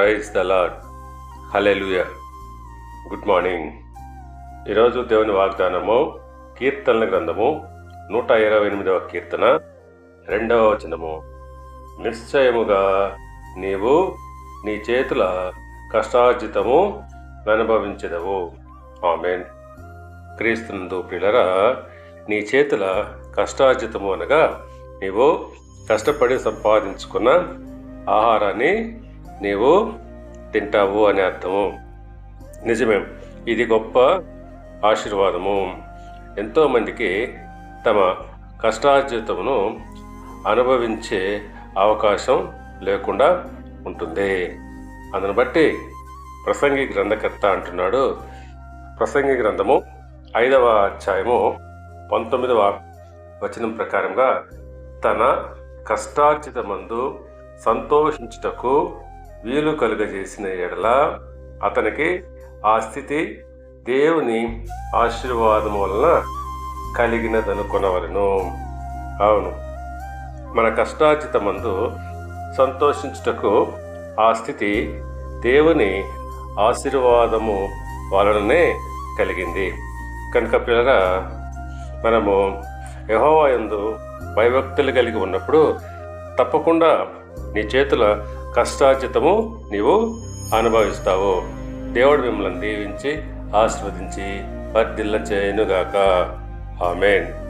Praise the Lord hallelujah good morning. ఈరోజు దేవుని వాగ్దానము కీర్తనల గ్రంథము నూట ఇరవై ఎనిమిదవ కీర్తన రెండవ వచనము. నిశ్చయముగా నీవు నీ చేతుల కష్టార్జితము అనుభవించదవు ఆమెన్. క్రీస్తునందు పిల్లరా నీ చేతుల కష్టార్జితము అనగా నీవు కష్టపడి సంపాదించుకున్న ఆహారాన్ని నీవు తింటావు అని అర్థము. నిజమే ఇది గొప్ప ఆశీర్వాదము. ఎంతోమందికి తమ కష్టార్జితమును అనుభవించే అవకాశం లేకుండా ఉంటుంది. అందును బట్టి ప్రసంగి గ్రంథకర్త అంటున్నాడు. ప్రసంగి గ్రంథము ఐదవ అధ్యాయము పంతొమ్మిదవ వచనం ప్రకారంగా తన కష్టార్జిత మందు సంతోషించుటకు వీలు కలుగజేసిన ఎడల అతనికి ఆ స్థితి దేవుని ఆశీర్వాదం వలన కలిగినదనుకొనవలను. అవును. మన కష్టార్జితమందు సంతోషించుటకు ఆ స్థితి దేవుని ఆశీర్వాదము వలననే కలిగింది. కనుక పిల్లరా మనము యహోవాయందు భయభక్తులు కలిగి ఉన్నప్పుడు తప్పకుండా నీ చేతుల కష్టార్జితము నీవు అనుభవిస్తావు. దేవుడు మిమ్మల్ని దీవించి ఆస్వాదించి వర్ధిల్ల చేయనుగాక ఆమెన్.